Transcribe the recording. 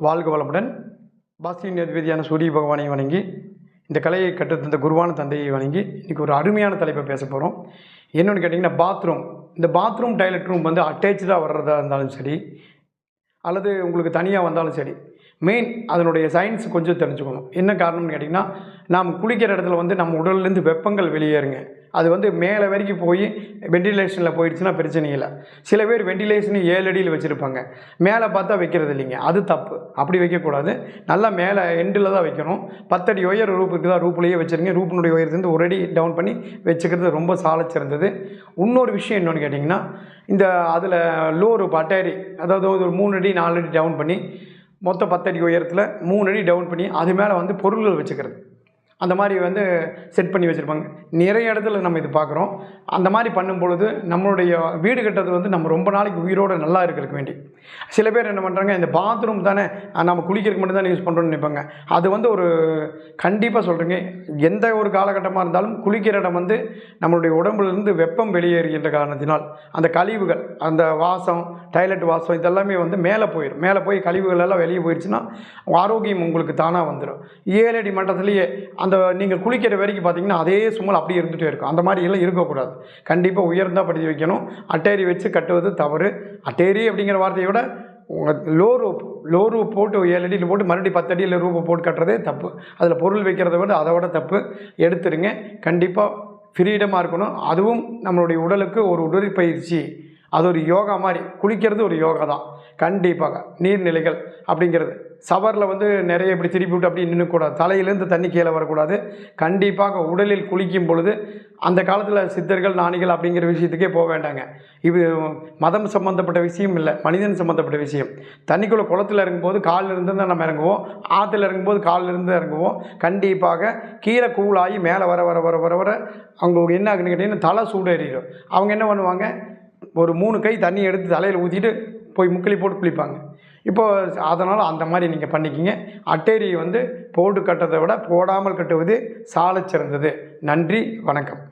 வாழ்க வளமுடன். பாஸ்டின் அதிபதியான சூரிய பகவானை வணங்கி இந்த கலையை கற்றுத்தந்த குருவான தந்தையை வணங்கி இன்றைக்கி ஒரு அருமையான தலைப்பை பேச போகிறோம் என்னென்னு கேட்டிங்கன்னா பாத்ரூம் இந்த பாத்ரூம் டாய்லெட் ரூம் வந்து அட்டேச்சாக வர்றதா இருந்தாலும் சரி அல்லது உங்களுக்கு தனியாக வந்தாலும் சரி மெயின் அதனுடைய சயின்ஸ் கொஞ்சம் தெரிஞ்சுக்கணும். என்ன காரணம்னு கேட்டிங்கன்னா நாம் குளிக்கிற இடத்துல வந்து நம்ம உடல்லேருந்து வெப்பங்கள் வெளியேறுங்க. அது வந்து மேலே வரைக்கும் போய் வெண்டிலேஷனில் போயிடுச்சுன்னா பிரச்சனை இல்லை. சில பேர் வெண்டிலேஷன் ஏழு அடியில் வச்சுருப்பாங்க. மேலே பார்த்தா வைக்கிறது இல்லைங்க. அது தப்பு. அப்படி வைக்கக்கூடாது. நல்லா மேலே எண்டில் தான் வைக்கணும். பத்தடி உயர் ரூப் தான் ரூப்லேயே வச்சுருங்க. ரூப்பினுடைய உயரத்துலேருந்து ஒரு அடி டவுன் பண்ணி வச்சுக்கிறது ரொம்ப சாலச்சிறந்தது இன்னொரு விஷயம் என்னென்னு கேட்டிங்கன்னா இந்த அதில் லோ ரூப் அட்டாரி அதாவது ஒரு மூணு அடி நாலு அடி டவுன் பண்ணி மொத்தம் பத்தடி உயரத்தில் மூணு அடி டவுன் பண்ணி அது மேலே வந்து பொருள்கள் வச்சுக்கிறது. அந்த மாதிரி வந்து செட் பண்ணி வச்சுருப்பாங்க. நிறைய இடத்துல நம்ம இது பார்க்குறோம் அந்த மாதிரி பண்ணும் பொழுது நம்மளுடைய வீடு கட்டுறது வந்து நம்ம ரொம்ப நாளைக்கு உயிரோடு நல்லா இருக்கிறதுக்கு வேண்டி. சில பேர் என்ன பண்ணுறாங்க இந்த பாத்ரூம் தானே நம்ம குளிக்கிறதுக்கு மட்டும் தான் யூஸ் பண்ணுறோம்னு நினைப்பாங்க. அது வந்து ஒரு கண்டிப்பாக சொல்கிறேங்க எந்த ஒரு காலகட்டமாக இருந்தாலும் குளிக்கிற இடம் வந்து நம்மளுடைய உடம்புலேருந்து வெப்பம் வெளியேறுகின்ற காரணத்தினால் அந்த கழிவுகள் அந்த வாசம் டாய்லெட் வாசம் இதெல்லாமே வந்து மேலே போயிடும் மேலே போய் கழிவுகள் எல்லாம் வெளியே போயிடுச்சுன்னா ஆரோக்கியம் உங்களுக்கு தானாக வந்துடும் ஏழடி மட்டத்துலேயே அந்த நீங்கள் குளிக்கிற வரைக்கும் பார்த்தீங்கன்னா அதே சும்மல் அப்படியே இருந்துகிட்டே இருக்கும். அந்த மாதிரி எல்லாம் இருக்கக்கூடாது. கண்டிப்பாக உயர்ந்தா படுத்தி வைக்கணும். அட்டேரி வச்சு கட்டுவது தவறு. அட்டேரி அப்படிங்கிற வார்த்தையை விட உங்கள் லோ ரூப் லோ ரூப் போட்டு ஏழு அடியில் போட்டு மறுபடியும் பத்து அடியில் ரூபை போட்டு கட்டுறதே தப்பு. அதில் பொருள் வைக்கிறத விட அதை விட தப்பு. எடுத்துருங்க. கண்டிப்பாக ஃப்ரீடமாக இருக்கணும். அதுவும் நம்மளுடைய உடலுக்கு ஒரு உடற்பயிற்சி. அது ஒரு யோகா மாதிரி. குளிக்கிறது ஒரு யோகா தான். கண்டிப்பாக. நீர்நிலைகள் அப்படிங்கிறது. சவரில் வந்து நிறைய இப்படி திருப்பி விட்டு அப்படி நின்றுக்கூடாது தலையிலேருந்து தண்ணி கீழே வரக்கூடாது. கண்டிப்பாக உடலில் குளிக்கும் பொழுது அந்த காலத்தில் சித்தர்கள் நாணிகள் அப்படிங்கிற விஷயத்துக்கே போக வேண்டாங்க. இது மதம் சம்மந்தப்பட்ட விஷயம் இல்லை மனிதன் சம்மந்தப்பட்ட விஷயம். தண்ணிக்குள்ளே குளத்தில் இறங்கும்போது காலில் இருந்து தான் நம்ம இறங்குவோம். ஆற்றுல இறங்கும்போது காலில் இருந்து இறங்குவோம். கண்டிப்பாக கீழே கூலாகி மேலே வர வர வர வர வர அவங்களுக்கு என்ன ஆகுன்னு கேட்டிங்கன்னா தலை சூடு அவங்க என்ன பண்ணுவாங்க? ஒரு மூணு கை தண்ணி எடுத்து தலையில் ஊற்றிட்டு போய் முக்கிலி போட்டு குளிப்பாங்க. இப்போது அதனால் அந்த மாதிரி நீங்கள் பண்ணிக்கிங்க. அட்டேரியை வந்து போட்டு கட்டுறதை விட போடாமல் கட்டுவது சாலச் சிறந்தது நன்றி வணக்கம்.